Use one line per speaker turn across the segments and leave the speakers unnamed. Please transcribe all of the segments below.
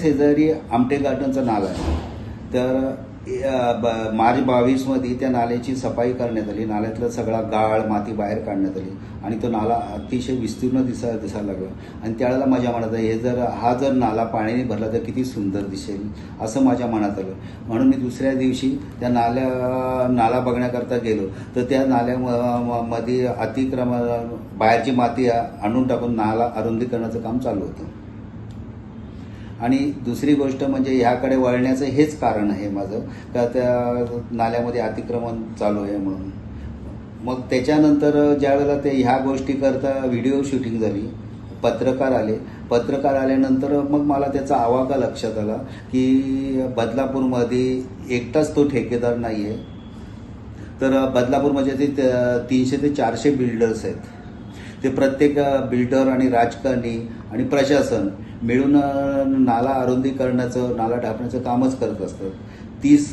शेजारी आमटे गार्डनचा नाला आहे. तर ब- मार्च बावीसमध्ये त्या नाल्याची सफाई करण्यात आली. नाल्यातला सगळा गाळ माती बाहेर काढण्यात आली. आणि तो नाला अतिशय विस्तीर्ण दिसा दिसायला लागला. आणि त्यावेळेला माझ्या मनात हे जर हा जर नाला पाण्याने भरला तर किती सुंदर दिसेल असं माझ्या मनात आलं. म्हणून मी दुसऱ्या दिवशी त्या नाल्या नाला बघण्याकरता गेलो. तर त्या नाल्यामध्ये अतिक्रम बाहेरची माती आणून टाकून नाला अरुंदीकरणाचं काम चालू होतं. आणि दुसरी गोष्ट म्हणजे ह्याकडे वळण्याचं हेच कारण आहे माझं. का त्या नाल्यामध्ये अतिक्रमण चालू आहे म्हणून. मग त्याच्यानंतर ज्या वेळेला ते ह्या गोष्टीकरता व्हिडिओ शूटिंग झाली पत्रकार आले. पत्रकार आल्यानंतर मग मला त्याचा आवाका लक्षात आला की बदलापूरमध्ये एकटाच तो ठेकेदार नाही आहे तर बदलापूर म्हणजे ते त- तीनशे ते चारशे बिल्डर्स आहेत. ते प्रत्येक बिल्डर आणि राजकारणी आणि प्रशासन मिळून नाला नाला अरुंदीकरणाचं नाला टाकण्याचं कामच करत असतात. तीस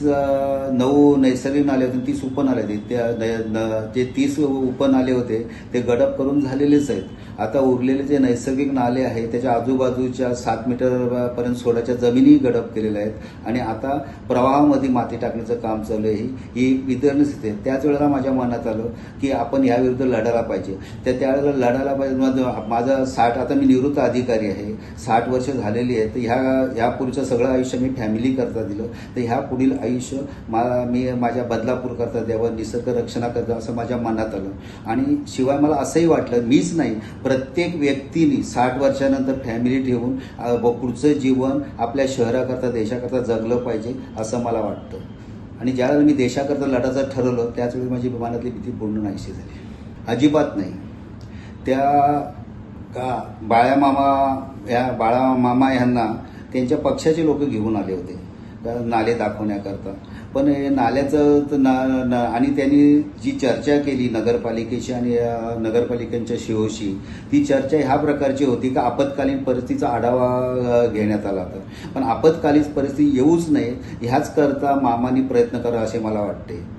नऊ नैसर्गिक नाले होते तीस उपनाले होते त्या न- जे तीस उपनाले होते ते गडप करून झालेलेच आहेत. आता उरलेले जे नैसर्गिक नाले आहेत त्याच्या आजूबाजूच्या सात मीटरपर्यंत सोडाच्या जमिनी गडप केलेल्या आहेत. आणि आता प्रवाहामध्ये माती टाकण्याचं काम चालू आहे. ही ही वितरण स्थिती आहे. त्याच वेळेला माझ्या मनात आलं की आपण याविरुद्ध लढायला पाहिजे. त्या त्यावेळेला लढायला पाहिजे. माझा साठ आता मी निवृत्त अधिकारी आहे. साठ वर्ष झालेली आहेत तर ह्या ह्या पुढचं सगळं आयुष्य मी फॅमिली करता दिलं. तर ह्या पुढील आयुष्य मला मी माझ्या बदलापूर करता द्यावं निसर्ग रक्षणाकरता असं माझ्या मनात आलं. आणि शिवाय मला असंही वाटलं मीच नाही प्रत्येक व्यक्तीने साठ वर्षानंतर फॅमिली ठेवून पुढचं जीवन आपल्या शहराकरता देशाकरता जगलं पाहिजे असं मला वाटतं. आणि ज्यावेळेला मी देशाकरता लढायचं ठरवलं त्याचवेळी माझी विमानातली भीती पूर्ण नाहीशी झाली. अजिबात नाही. त्या का बाळ्या मामा या बाळा मामा यांना त्यांच्या पक्षाचे लोक घेऊन आले होते. नाले दाखवण्याकरता. पण नाल्याचं तर ना ना- आणि त्यांनी जी चर्चा केली नगरपालिकेशी आणि नगरपालिकांच्या शिवशी ती चर्चा ह्या प्रकारची होती का आपत्कालीन परिस्थितीचा आढावा घेण्यात आला होता. पण आपत्कालीन परिस्थिती येऊच नये ह्याच करता मामानी प्रयत्न करा असे मला वाटते.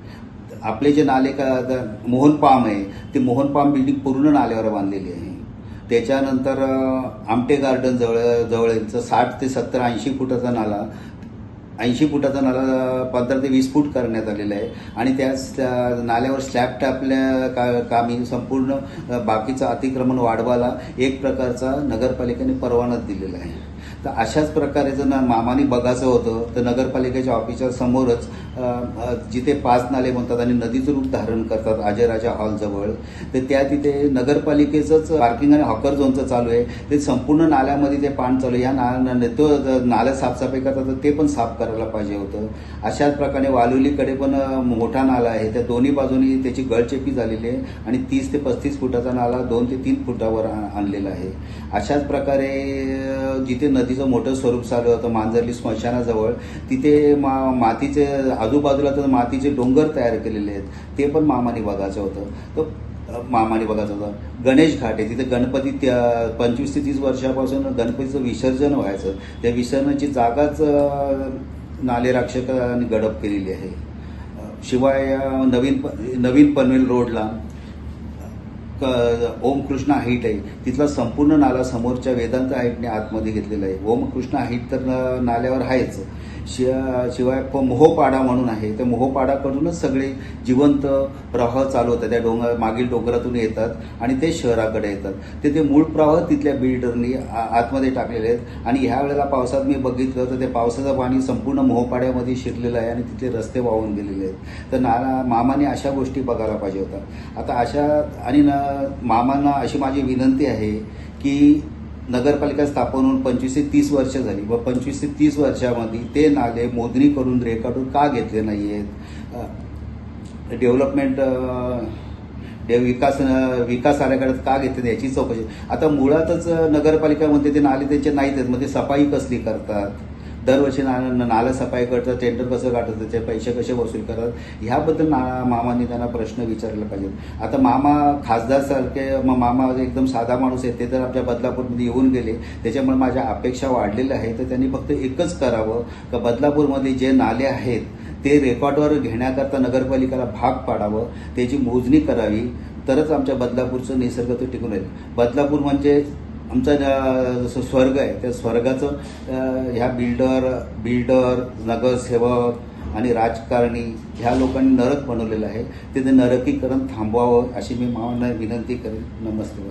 आपले जे नाले का मोहन पाम आहे ते मोहन पाम बिल्डिंग पूर्ण नाल्यावर बांधलेली आहे. त्याच्यानंतर आमटे गार्डन जवळ जवळचं साठ ते सत्तर ऐंशी फुटाचा नाला ऐंशी फुटाचा नाला पंधरा ते वीस फूट करण्यात आलेला आहे. आणि त्या नाल्यावर स्लॅब टाकल्या का कामी संपूर्ण बाकीचं अतिक्रमण वाढवायला एक प्रकारचा नगरपालिकेने परवाना दिलेला आहे. तर अशाच प्रकारे जर मामाने बघायचं होतं तर नगरपालिकेच्या ऑफिसच्या समोरच जिथे पाच नाले म्हणतात आणि नदीचं रूप धारण करतात अजयराजा हॉलजवळ तर त्या तिथे नगरपालिकेचंच पार्किंग आणि हॉकर झोनचं चालू आहे. ते संपूर्ण नाल्यामध्ये ते पाणी चालू आहे या ना तो नाल्या साफसफाई करतात तर ते पण साफ करायला पाहिजे होतं. अशाच प्रकारे वालुलीकडे पण मोठा नाला आहे. त्या दोन्ही बाजूनी त्याची गळचेपी झालेली आहे आणि तीस ते पस्तीस फुटाचा नाला दोन ते तीन फुटावर आणलेला आहे. अशाच प्रकारे जिथे तिथे नदीचं मोठं स्वरूप चालू होतं मांजरली स्मशानाजवळ. तिथे मा मातीचे आजूबाजूला तर मातीचे डोंगर तयार केलेले आहेत. ते पण मामाने बघायचं होतं. तर मामाने बघायचं होतं. गणेश घाट आहे. तिथे गणपती त्या- पंचवीस ते तीस वर्षापासून गणपतीचं विसर्जन व्हायचं. त्या विसर्जनाची जागाच नाले रक्षकांनी गडप केलेली आहे. शिवाय नवीन प- नवीन पनवेल रोडला क- ओम हाईट आहे. तिथला संपूर्ण नाला समोरच्या वेदांत हाईटने आतमध्ये घेतलेला आहे. ओमकृष्ण हाईट तर नाल्यावर आहेच. शि- शिवाय प- मोहोपाडा म्हणून आहे. त्या मोहोपाडाकडूनच सगळे जिवंत प्रवाह चालू होतात. त्या डोंगर मागील डोंगरातून येतात आणि ते शहराकडे येतात. ते ते मूळ प्रवाह तिथल्या बिल्डरनी आ- आतमध्ये टाकलेले आहेत. आणि ह्या वेळेला पावसात मी बघितलं तर ते पावसाचं पाणी संपूर्ण मोहोपाड्यामध्ये शिरलेलं आहे आणि तिथले रस्ते वाहून गेलेले आहेत. तर नाला मामाने अशा गोष्टी बघायला पाहिजे होता आता अशा आणि ना मामांना अशी माझी विनंती आहे की नगरपालिका स्थापन होऊन पंचवीस ते तीस वर्ष झाली. व पंचवीस ते तीस वर्षामध्ये ते नाले मोजणी करून रेखाटून का घेतले नाही आहेत डेव्हलपमेंट विकास विकास आराखड्यात का घेतले याची चौकशी. आता मुळातच नगरपालिका म्हणते ते नाले त्यांचे नाहीत आहेत. मग ते सफाई कसली करतात? दरवर्षी ना नाला सफाई करतात टेंडर कसं काढतात त्याचे पैसे कसे वसूल करतात ह्याबद्दल ना मामांनी त्यांना प्रश्न विचारले पाहिजेत. आता मामा खासदारसारखे म- मामा एकदम साधा माणूस आहे ते तर आमच्या बदलापूरमध्ये येऊन गेले. त्याच्यामुळे माझ्या अपेक्षा वाढलेल्या आहेत तर त्यांनी फक्त एकच करावं का बदलापूरमध्ये जे नाले आहेत ते रेकॉर्डवर घेण्याकरता नगरपालिकेला भाग पाडावं त्याची मोजणी करावी तरच आमच्या बदलापूरचं निसर्ग तो टिकून राहील. बदलापूर म्हणजे आमचा जसं स्वर्ग आहे त्या स्वर्गाचं ह्या बिल्डर बिल्डर नगरसेवक आणि राजकारणी ह्या लोकांनी नरक बनवलेलं आहे. ते नरकीकरण थांबवावं अशी मी मावांना विनंती करेन. नमस्ते